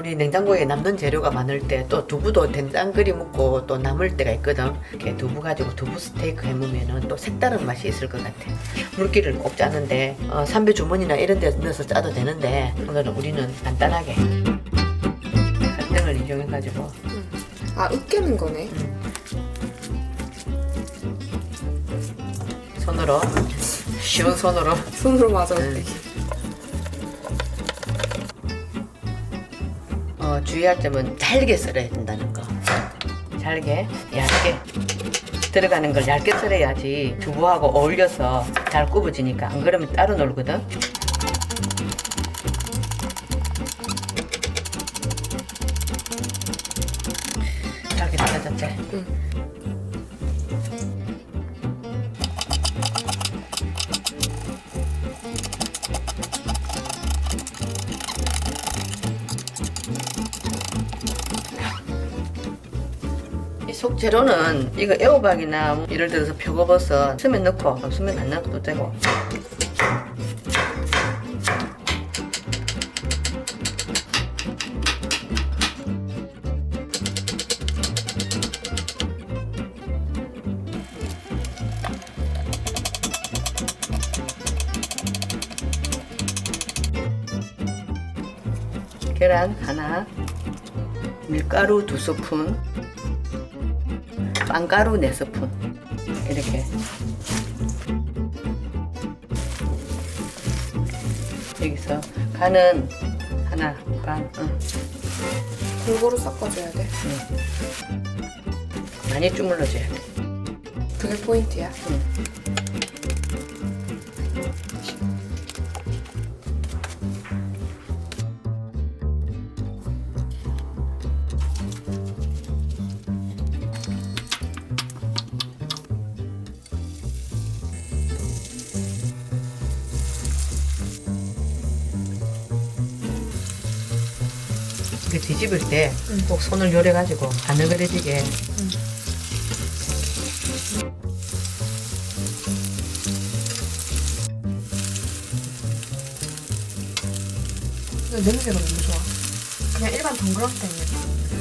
우리 냉장고에 남는 재료가 많을 때 또 두부도 된장 끓이 먹고 또 남을 때가 있거든. 이렇게 두부 가지고 두부 스테이크 해먹으면 또 색다른 맛이 있을 것 같아. 물기를 꼭 짜는데 어, 삼배 주머니나 이런 데 넣어서 짜도 되는데 오늘은 우리는 간단하게 갈등을 이용해가지고 아 으깨는 거네. 손으로 쉬운 손으로 손으로 맞아 음. 어, 주의할 점은 잘게 썰어야 된다는 거. 잘게, 얇게 들어가는 걸 얇게 썰어야지 두부하고 어울려서 잘 구워지니까 안 그러면 따로 놀거든. 잘게 썰어졌지. 응. 속재료는 이거 애호박이나 뭐 예를 들어서 표고버섯 수면 넣고 수면 안 넣어도 되고. 계란 하나 밀가루 두 스푼 빵가루 4스푼 이렇게 여기서 간은 하나 반 응. 골고루 섞어줘야 돼. 많이 주물러줘야 돼 그게 포인트야. 이거 뒤집을 때 꼭 손을 요려가지고 가느그러지게 근데 냄새가 너무 좋아. 그냥 일반 동그랑땡이야.